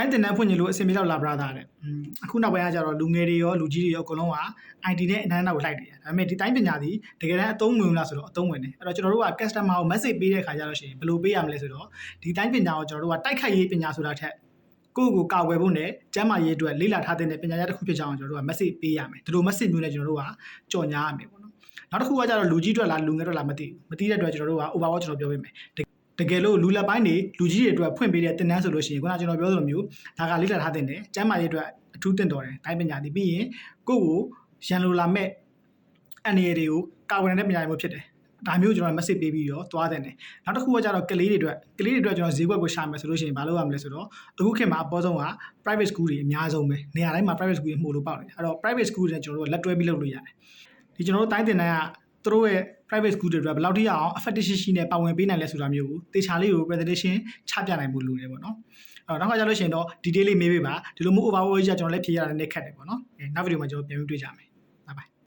တိုင်းတင်တန်းဖွင့်နေလို့အဆင်ပြေတော့လာပရာသားတဲ့อืมအခုနောက်ပိုင်းကကြတော့လူငယ်တွေရောလူကြီးတွေရောအကုန်လုံးက IT နဲ့အနမ်းနောက်ကိုလိုက်တယ်ဒါပေမဲ့ဒီတိုင်းပညာသည်တကယ်တမ်းအသုံးဝင်လားဆိုတော့အသုံးဝင်တယ်အဲ့တော့ကျွန်တော်တို့က customer ကို message ပေးတဲ့အခါကျတော့ရှင်ဘယ်လိုပေးရမလဲဆိုတော့ဒီတိုင်းပညာကိုကျွန်တော်တို့ကတိုက်ခိုက်ရေးပညာဆိုတာထက်ကိုယ့်ကိုယ်ကာကွယ်ဖို့နဲ့ကျန်းမာရေးအတွက်လေ့လာထားတဲ့ပညာရပ်တစ်ခုဖြစ်ကြအောင်ကျွန်တော်တို့က message ပေးရမယ်ဒီလို message မျိုးနဲ့ကျွန်တော်တို့ကကြော်ညာရမယ်ပေါ့နော်နောက်တစ်ခုကကြတော့လူကြီးအတွက်လားလူငယ်အတွက်လားမသိဘူးမသိတဲ့အတွက်ကျွန်တော်တို့က overall ကျွန်တော်ပြောပေးမယ် တကယ်လို့လူလက်ပိုင်းတွေလူကြီးတွေအတွက်ဖွင့်ပေးတဲ့တင်တန်းဆိုလို့ရှိရင်ခုနကကျွန်တော်ပြောသလိုမျိုးဒါကလေ့လာထားတဲ့တယ်ကျန်းမာရေးအတွက်အထူးတင်တော်တယ်တိုင်းပညာဒီပြီးရင်ကိုယ့်ကိုရန်လိုလာမဲ့အနေအတွေကိုကာဝယ်တဲ့ပညာမျိုးဖြစ်တယ်ဒါမျိုးကျွန်တော် message ပေးပြီးတော့သွားတယ်။နောက်တစ်ခုကကြတော့ကလေးတွေအတွက်ကလေးတွေအတွက်ကျွန်တော်ဈေးကွက်ကိုရှာမယ်ဆိုလို့ရှိရင်ဘာလုပ်ရမလဲဆိုတော့အခုခေတ်မှာအပေါ်ဆုံးက private school တွေအများဆုံးပဲ။နေရာတိုင်းမှာ private school တွေမှုလို့ပေါက်တယ်။အဲ့တော့ private school တွေနဲ့ကျွန်တော်တို့ကလက်တွဲပြီးလုပ်လို့ရတယ်။ဒီကျွန်တော်တို့တိုင်းတင်တန်းက သူတို့ရဲ့ private school တွေအတွက်ဘယ်လောက်ထိအောင် effective ရှိနေပါဝင်ပေးနိုင်လဲဆိုတာမျိုးကိုတေချာလေးကို presentation ချပြနိုင်ဖို့လိုတယ်ပေါ့နော်။အဲ့တော့နောက်ကကြလို့ရှိရင်တော့ detail လေးမေးပေးပါဒီလိုမျိုး overall ကြီးကကျွန်တော်လည်းဖြေရတာလည်းခက်တယ်ပေါ့နော်။အဲနောက်ဗီဒီယိုမှာကျွန်တော်ပြန်ပြီးတွေ့ကြမယ်။